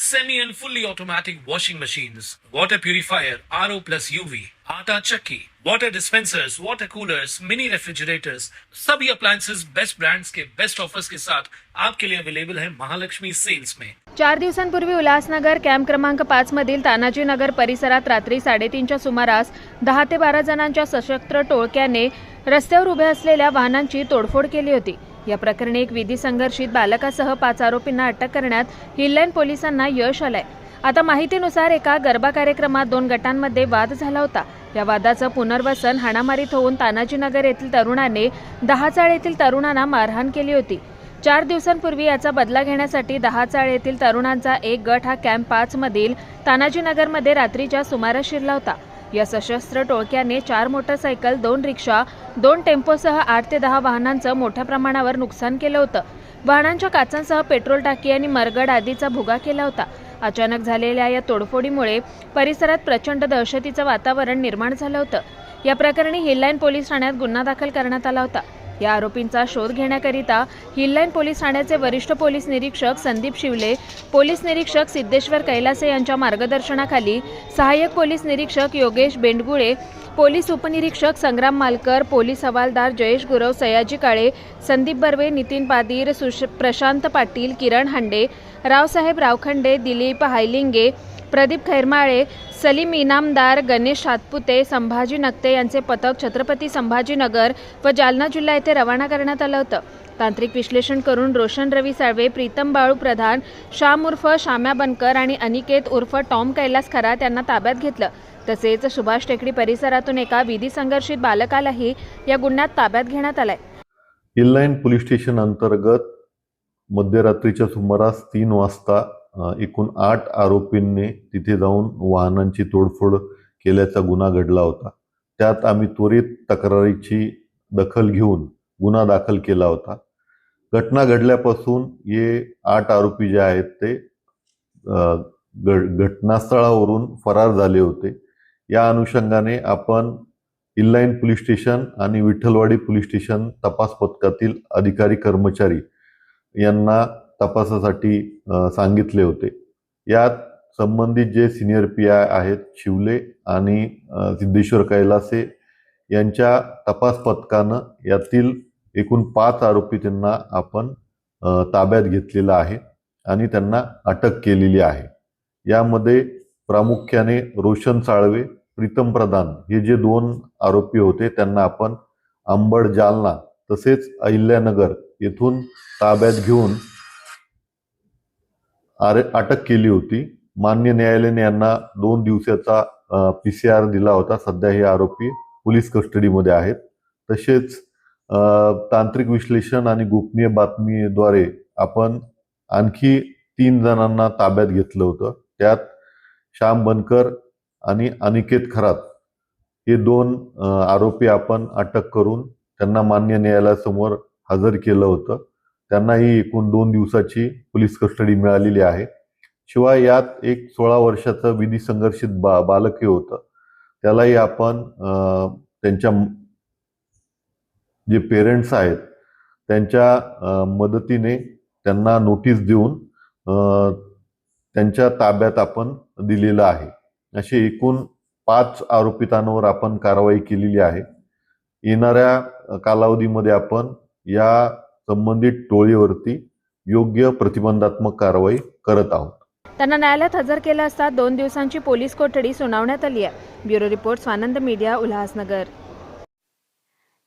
semi and fully automatic washing machines, water purifier, RO plus UV, आटा चक्की, water dispensers, water coolers, mini refrigerators, सभी appliances best brands के best offers के साथ आपके लिए अवेलेबल है महालक्ष्मी सेल्स में। चार दिवसांपूर्वी उल्हासनगर कॅम्प क्रमांक पाच मधील तानाजी नगर परिसरात रात्री साडेतीनच्या सुमारास दहा ते बारा जणांच्या सशस्त्र टोळक्याने रस्त्यावर उभ्या असलेल्या वाहनांची तोडफोड केली होती. या प्रकरणी एक विधी संघर्षित बालकासह पाच आरोपींना अटक करण्यात हिललाईन पोलिसांना यश आलंय. आता माहितीनुसार एका गरबा कार्यक्रमात दोन गटांमध्ये वाद झाला होता. या वादाचं पुनर्वसन हाणामारीत होऊन तानाजीनगर येथील तरुणाने दहाचाळ येथील तरुणांना मारहाण केली होती. चार दिवसांपूर्वी याचा बदला घेण्यासाठी दहाचाळ येथील तरुणांचा एक गट हा कॅम्प पाच मधील तानाजीनगरमध्ये रात्रीच्या सुमारास शिरला होता. या सशस्त्र टोळक्याने चार मोटरसायकल दोन रिक्षा दोन टेम्पोसह आठ ते दहा वाहनांचं मोठ्या प्रमाणावर नुकसान केलं होतं. वाहनांच्या काचांसह पेट्रोल टाकी आणि मरगड आदीचा भुगा केला होता. अचानक झालेल्या या तोडफोडीमुळे परिसरात प्रचंड दहशतीचं वातावरण निर्माण झालं होतं. या प्रकरणी हिललाईन पोलीस ठाण्यात गुन्हा दाखल करण्यात आला होता. या आरोपींचा शोध घेण्याकरिता हिललाईन पोलीस ठाण्याचे वरिष्ठ पोलीस निरीक्षक संदीप शिवले पोलीस निरीक्षक सिद्धेश्वर कैलासे यांच्या मार्गदर्शनाखाली सहाय्यक पोलीस निरीक्षक योगेश बेंडगुळे पोलीस उपनिरीक्षक संग्राम मालकर पोलीस हवालदार जयेश गुरव सयाजी काळे संदीप बर्वे नितीन पादीर सुश प्रशांत पाटील किरण हांडे रावसाहेब रावखंडे दिलीप हायलिंगे प्रदीप खैरमाळे सलीम इनामदार गणेश सातपुते संभाजी नक्ते यांचे पथक छत्रपती संभाजीनगर व जालना जिल्हा येथे रवाना करण्यात आलं होतं. तांत्रिक विश्लेषण करून रोशन रवी साळवे प्रीतम बाळू प्रधान श्याम उर्फ शाम्या बनकर आणि अनिकेत उर्फ टॉम कैलास खरात यांना ताब्यात घेतलं. तसेच सुभाष टेकडी परिसरातून एका विधी संघर्षित बालकालाही या गुन्ह्यात ताब्यात घेण्यात आलाय. इनलाईन पोलीस स्टेशन अंतर्गत मध्यरात्रीच्या सुमारास तीन वाजता एकूण आठ आरोपींनी तिथे जाऊन वाहनांची तोडफोड केल्याचा गुन्हा घडला होता. त्यात आम्ही त्वरित तक्रारीची दखल घेऊन गुन्हा दाखल केला होता. घटना घडल्यापासून हे आठ आरोपी जे आहेत ते घ- घटनास्थळावरून फरार झाले होते. या अनुषंगाने आपण इनलाईन पोलीस स्टेशन आणि विठ्ठलवाडी पोलीस स्टेशन तपास पथकातील अधिकारी कर्मचारी यांना तपासासाठी सांगितले होते. यात संबंधित जे सिनियर पी आय आहेत शिवले आणि सिद्धेश्वर कैलासे यांच्या तपास पथकानं यातील एकूण पाच आरोपी त्यांना आपण ताब्यात घेतलेला आहे आणि त्यांना अटक केलेली आहे. यामध्ये प्रामुख्याने रोशन साळवे प्रीतम प्रधान हे जे दोन आरोपी होते त्यांना आपण अंबड जालना तसेच अहिल्यानगर येथून ताब्यात घेऊन आरे अटक केली होती. मान्य न्यायालयाने यांना दोन दिवसाचा पी सी आर दिला होता. सध्या हे आरोपी पोलीस कस्टडीमध्ये आहेत. तसेच तांत्रिक विश्लेषण आणि गोपनीय बातमीद्वारे आपण आणखी तीन जणांना ताब्यात घेतलं होतं. त्यात श्याम बनकर आणि अनिकेत खरात हे दोन आरोपी आपण अटक करून त्यांना मान्य न्यायालयासमोर हजर केलं होतं. त्यांनाही एकूण दोन दिवसाची पोलीस कस्टडी मिळालेली आहे. शिवाय यात एक सोळा वर्षाचं विधी संघर्षित बा बालके होतं. त्यालाही आपण त्यांच्या जे पेरेंट्स आहेत त्यांच्या मदतीने त्यांना नोटीस देऊन त्यांच्या ताब्यात आपण दिलेलं आहे. असे एकूण पाच आरोपितांवर आपण कारवाई केलेली आहे. येणाऱ्या कालावधीमध्ये आपण या संबंधित टोळीवरती योग्य प्रतिबंधात्मक कारवाई करत आहोत. त्यांना न्यायालयात हजर केलं असता दोन दिवसांची पोलीस कोठडी सुनावण्यात आली आहे. Bureau report Swanand media Ulhasnagar.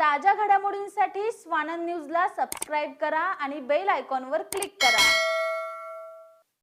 ताज्या घडामोडींसाठी स्वानंद न्यूजला सबस्क्राईब करा आणि बेल आयकॉनवर क्लिक करा.